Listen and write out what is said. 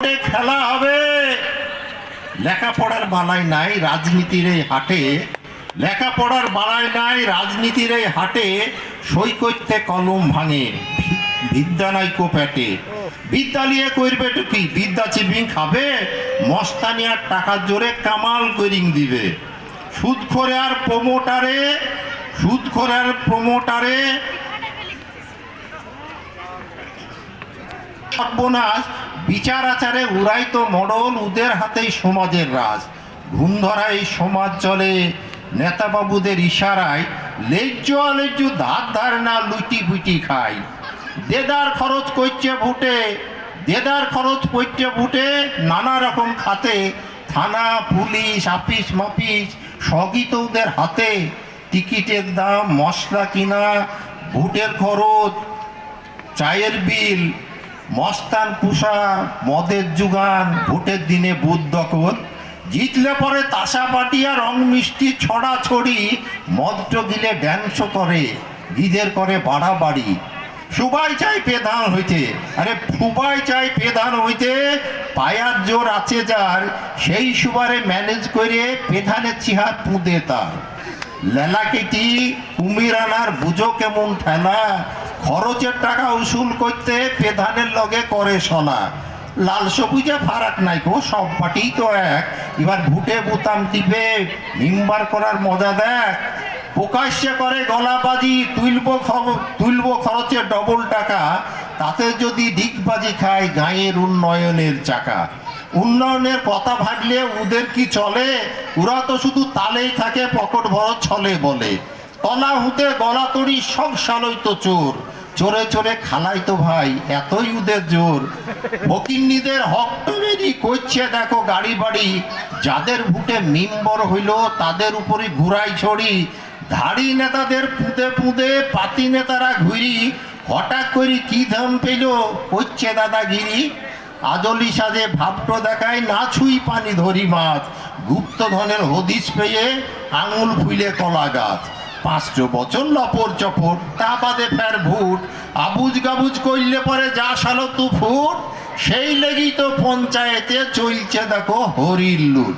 খেলা হবে। লেখাপড়ার বালাই নাই রাজনীতির এই হাটে। লেখাপড়ার বালাই নাই রাজনীতির এই হাটে। সই করতে কলম ভাঙে বিদ্যা নাই কো পেটে বিদ্যা নিয়ে করবে কি? বিদ্যা চিবিং খাবে? মস্তানি আর টাকার জোরে কামাল করিং দিবে। সুদ করে আর প্রমোটারে সুদ করে আর প্রমোটারে সর্বনাশ। বিচার আচারে উড়াই তো মডল উদের হাতেই সমাজের রাজ। ঘুম ধরা এই সমাজ চলে। নেতাবাবুদের ইশারায় লেজ্জ আলেজ্জ ধার ধার না লুটি পুটি খায়। দেদার খরচ করছে ভুটে। দেদার খরচ করছে ভুটে। নানা রকম খাতে। থানা, পুলিশ, আপিস মাপিস সবই তো ওদের হাতে। টিকিটের দাম, মশলা কিনা, ভোটের খরচ, চায়ের বিল মস্তান পুষা, মদের জুগান ভোটের দিনে বুধ দখল জিতলে পরে তাসা পাটিয়া, রং মিষ্টি, ছড়া ছড়ি মদ্র গিলে ড্যান্সও করে গিদের করে বাড়াবাড়ি। সুবাই চাই পেধান হইতে, আরে ফুবাই চাই পেধান হইতে, পায়ার জোর আছে যার, সেই সুবারে ম্যানেজ করে পেধানের চিহার পুঁদে তার। লেলাকেটি কুমির আনার বুঝো কেমন ঠেলা খরচের টাকা উসুল করতে পেধানের লগে করে সোনা লাল সবুজে ফারাক নাই গো, সব পার্টিই তো এক। এবার ভুটে বোতাম টিপে মিম্বার করার মজা দেখ। প্রকাশ্যে করে গলাবাজি, তুলব তুলব খরচে ডবল টাকা। তাতে যদি ডিগবাজি খায় গাঁয়ের উন্নয়নের চাকা। উন্নয়নের কথা ভাবলে ওদের কি চলে? ওরা তো শুধু তালেই থাকে, পকট ভর ছলে বলে। তলা হুতে গলা তড়ি সব সালই তো চোর। চোরে চোরে খালাই তো ভাই, এতই উদের জোর। ফকিন্নিদের হকটমেরি করছে দেখো গাড়ি বাড়ি, যাদের ভুটে মিম্বর হইল তাদের উপরে ঘুরাই ছড়ি ধাড়ি নেতাদের পুঁতে পুঁতে পাতি নেতারা ঘুরি, হঠাৎ করে কি ধাম পেল হচ্ছে দাদাগিরি। আজলি সাজে ভাবটো দেখায়, না ছুই পানি ধরি মাছ। গুপ্তধনের হদিস পেয়ে আঙুল ফুলে কলা গাছ। পাঁচশো বছর লপর চপর তা বাদে ফের ভুট আবুজ গাবুজ করলে পরে যা সালো তু ফুট, সেই লেগেই তো পঞ্চায়েতে চলছে দেখো হরির লুট।